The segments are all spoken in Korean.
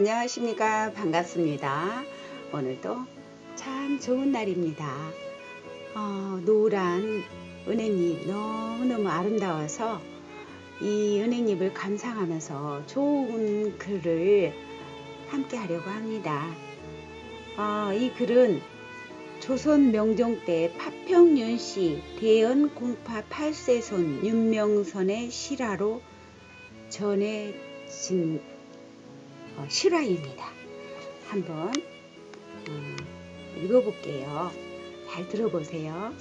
안녕하십니까. 반갑습니다. 오늘도 참 좋은 날입니다. 어, 노란 은행잎 너무너무 아름다워서 이 은행잎을 감상하면서 좋은 글을 함께 하려고 합니다. 어, 이 글은 조선 명종 때 파평윤 씨 대연 공파 8세손 윤명선의 실화로 전해진 어, 실화입니다. 한번 음, 읽어볼게요. 잘 들어보세요.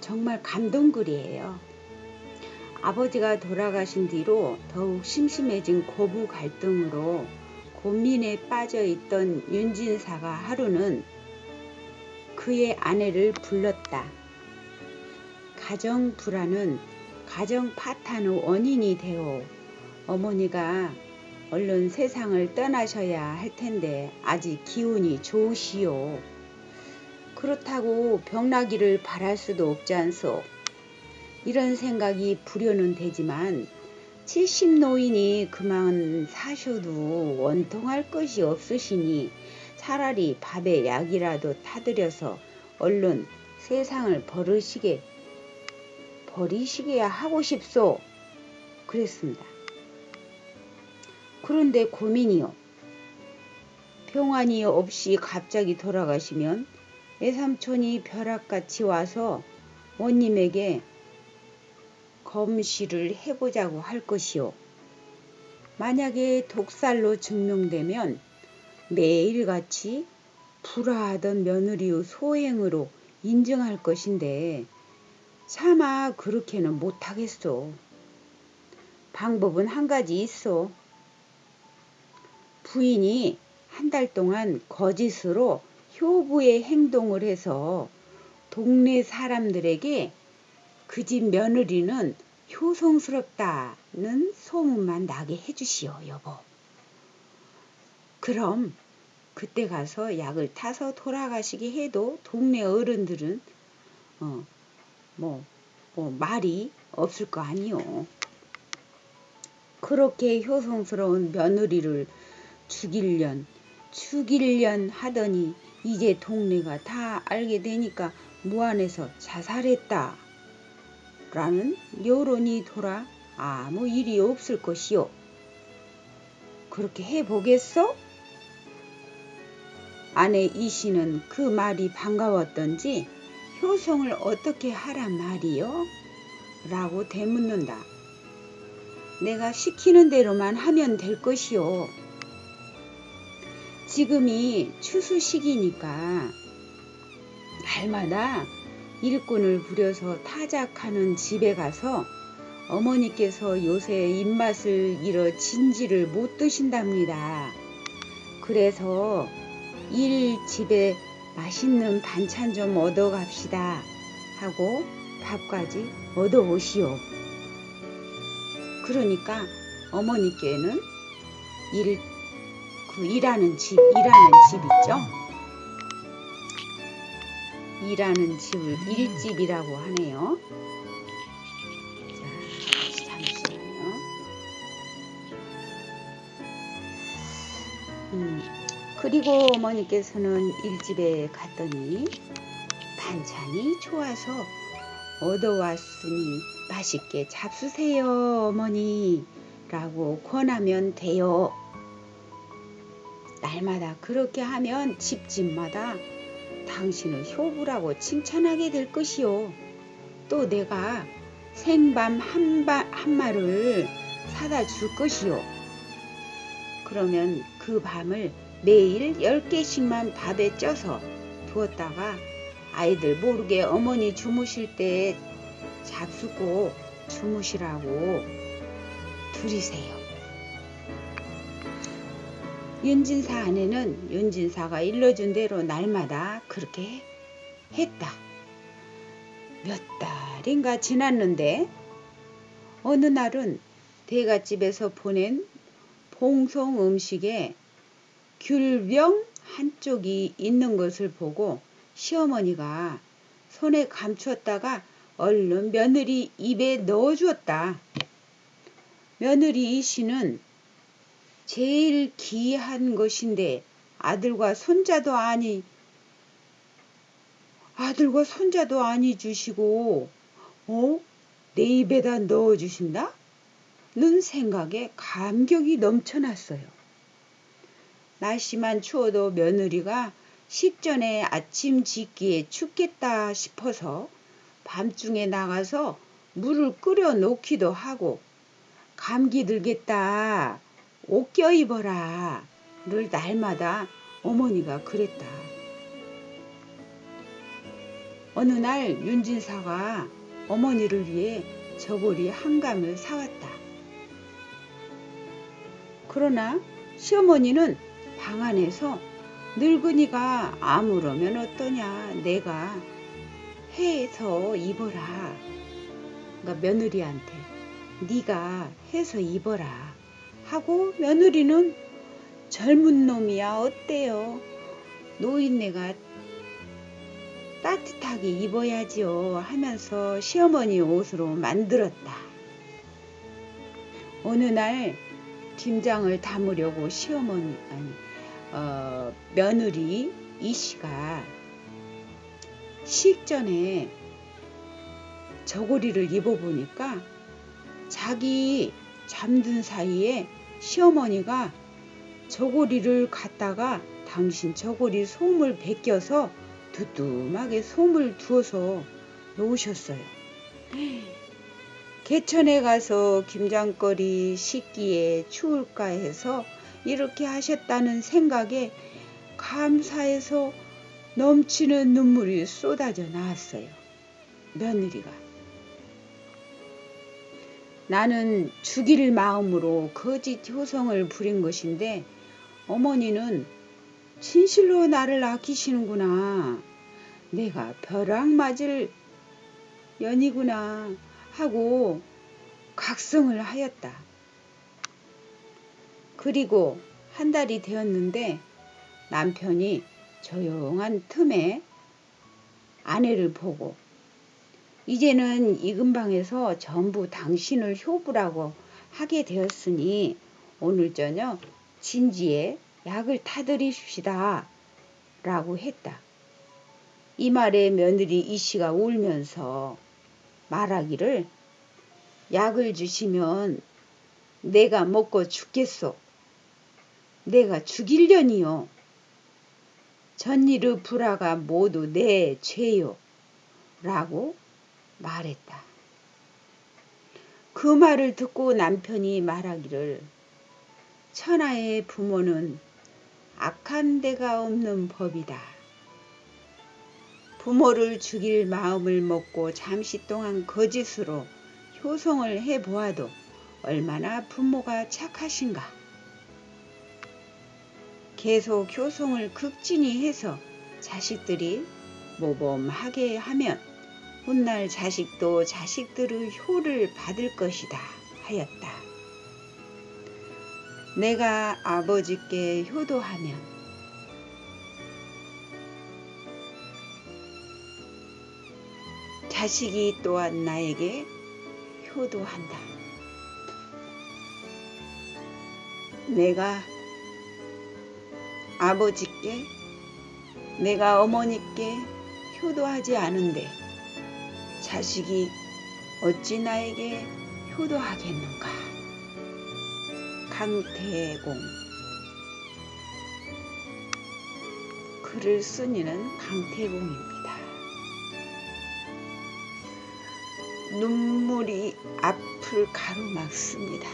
정말 감동글이에요. 아버지가 돌아가신 뒤로 더욱 심심해진 고부 갈등으로 고민에 빠져 있던 윤진사가 하루는 그의 아내를 불렀다. 가정 불안은 가정 파탄의 원인이 되어 어머니가 얼른 세상을 떠나셔야 할 텐데 아직 기운이 좋으시오. 그렇다고 병나기를 바랄 수도 없지 않소. 이런 생각이 불효는 되지만 70 노인이 그만 사셔도 원통할 것이 없으시니 차라리 밥에 약이라도 타들여서 얼른 세상을 버리시게 버리시게야 하고 싶소. 그랬습니다. 그런데 고민이요. 평안이 없이 갑자기 돌아가시면 외삼촌이 벼락같이 와서 원님에게 검시를 해보자고 할 것이요. 만약에 독살로 증명되면 매일같이 불화하던 며느리의 소행으로 인정할 것인데 차마 그렇게는 못하겠소. 방법은 한 가지 있어. 부인이 한 달 동안 거짓으로 효부의 행동을 해서 동네 사람들에게 그 집 며느리는 효성스럽다는 소문만 나게 해주시오, 여보. 그럼 그때 가서 약을 타서 돌아가시게 해도 동네 어른들은 어, 뭐, 뭐 말이 없을 거 아니요. 그렇게 효성스러운 며느리를 죽일련 죽일련 하더니 이제 동네가 다 알게 되니까 무안에서 자살했다. 라는 여론이 돌아 아무 일이 없을 것이요. 그렇게 해보겠어? 아내 이 씨는 그 말이 반가웠던지 효성을 어떻게 하란 말이요? 라고 되묻는다. 내가 시키는 대로만 하면 될 것이요. 지금이 추수 시기니까 날마다 일꾼을 부려서 타작하는 집에 가서 어머니께서 요새 입맛을 잃어 진지를 못 드신답니다. 그래서 일 집에 맛있는 반찬 좀 얻어 갑시다 하고 밥까지 얻어 오시오. 그러니까 어머니께는 일, 그 일하는 집, 일하는 집 있죠? 일하는 집을 일집이라고 하네요. 음, 그리고 어머니께서는 일집에 갔더니 반찬이 좋아서 얻어왔으니 맛있게 잡수세요, 어머니. 라고 권하면 돼요. 날마다 그렇게 하면 집집마다 당신을 효부라고 칭찬하게 될 것이요. 또 내가 생밤 한, 바, 한 마를 사다 줄 것이요. 그러면 그 밤을 매일 열개씩만 밥에 쪄서 두었다가 아이들 모르게 어머니 주무실 때 잡수고 주무시라고 드리세요. 윤진사 아내는 윤진사가 일러준 대로 날마다 그렇게 했다. 몇 달인가 지났는데 어느 날은 대갓집에서 보낸 봉송 음식에 귤병 한쪽이 있는 것을 보고 시어머니가 손에 감추었다가 얼른 며느리 입에 넣어주었다. 며느리 이 씨는 제일 귀한 것인데 아들과 손자도 아니 아들과 손자도 아니 주시고 어? 내 입에다 넣어 주신다? 는 생각에 감격이 넘쳐났어요. 날씨만 추워도 며느리가 식전에 아침 짓기에 춥겠다 싶어서 밤중에 나가서 물을 끓여 놓기도 하고 감기 들겠다 옷 껴입어라 를 날마다 어머니가 그랬다. 어느 날 윤진사가 어머니를 위해 저고리 한 감을 사왔다. 그러나 시어머니는 방 안에서 늙은이가 아무러면 어떠냐 내가 해서 입어라. 그러니까 며느리한테 네가 해서 입어라 하고 며느리는 젊은 놈이야 어때요? 노인네가 따뜻하게 입어야지요 하면서 시어머니 옷으로 만들었다. 어느 날 김장을 담으려고 시어머니 아니 어, 며느리 이 씨가 식전에 저고리를 입어보니까 자기 잠든 사이에 시어머니가 저고리를 갖다가 당신 저고리 솜을 벗겨서 두툼하게 솜을 두어서 놓으셨어요. 개천에 가서 김장거리 씻기에 추울까 해서 이렇게 하셨다는 생각에 감사해서 넘치는 눈물이 쏟아져 나왔어요. 며느리가. 나는 죽일 마음으로 거짓 효성을 부린 것인데 어머니는 진실로 나를 아끼시는구나. 내가 벼락 맞을 연이구나 하고 각성을 하였다. 그리고 한 달이 되었는데 남편이 조용한 틈에 아내를 보고 이제는 이 근방에서 전부 당신을 효부라고 하게 되었으니 오늘 저녁 진지에 약을 타드리십시다. 라고 했다. 이 말에 며느리 이씨가 울면서 말하기를 약을 주시면 내가 먹고 죽겠소. 내가 죽일려니요. 전일의 불화가 모두 내 죄요. 라고 말했다. 그 말을 듣고 남편이 말하기를 천하의 부모는 악한 데가 없는 법이다. 부모를 죽일 마음을 먹고 잠시 동안 거짓으로 효성을 해 보아도 얼마나 부모가 착하신가. 계속 효성을 극진히 해서 자식들이 모범하게 하면 훗날 자식도 자식들의 효를 받을 것이다 하였다. 내가 아버지께 효도하면 자식이 또한 나에게 효도한다. 내가 아버지께 내가 어머니께 효도하지 않은데 자식이 어찌 나에게 효도하겠는가? 강태공 글을 쓴 이는 강태공입니다. 눈물이 앞을 가로막습니다.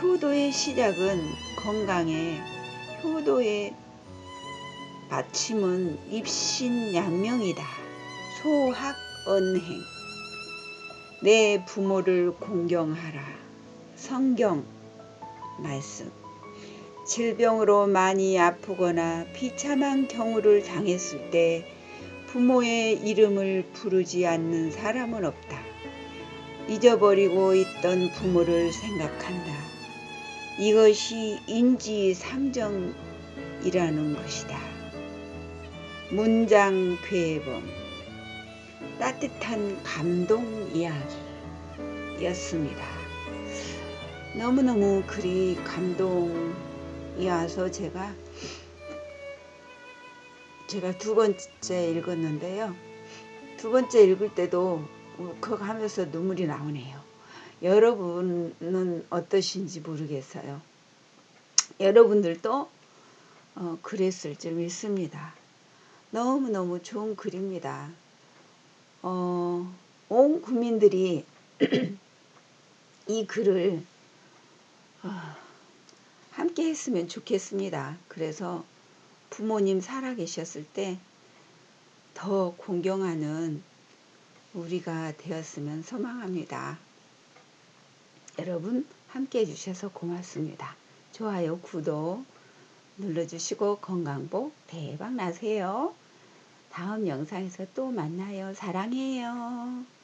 효도의 시작은 건강에 효도의 마침은 입신양명이다. 소학언행 내 부모를 공경하라. 성경 말씀 질병으로 많이 아프거나 비참한 경우를 당했을 때 부모의 이름을 부르지 않는 사람은 없다. 잊어버리고 있던 부모를 생각한다. 이것이 인지상정이라는 것이다. 문장 괴범 따뜻한 감동 이야기였습니다. 너무너무 글이 감동이 와서 제가 제가 두 번째 읽었는데요. 두 번째 읽을 때도 울컥하면서 눈물이 나오네요. 여러분은 어떠신지 모르겠어요. 여러분들도 어, 그랬을 줄 믿습니다. 너무너무 좋은 글입니다. 어, 온 국민들이 이 글을 어, 함께 했으면 좋겠습니다. 그래서 부모님 살아 계셨을 때 더 공경하는 우리가 되었으면 소망합니다. 여러분 함께 해주셔서 고맙습니다. 좋아요, 구독 눌러주시고 건강복 대박 나세요. 다음 영상에서 또 만나요. 사랑해요.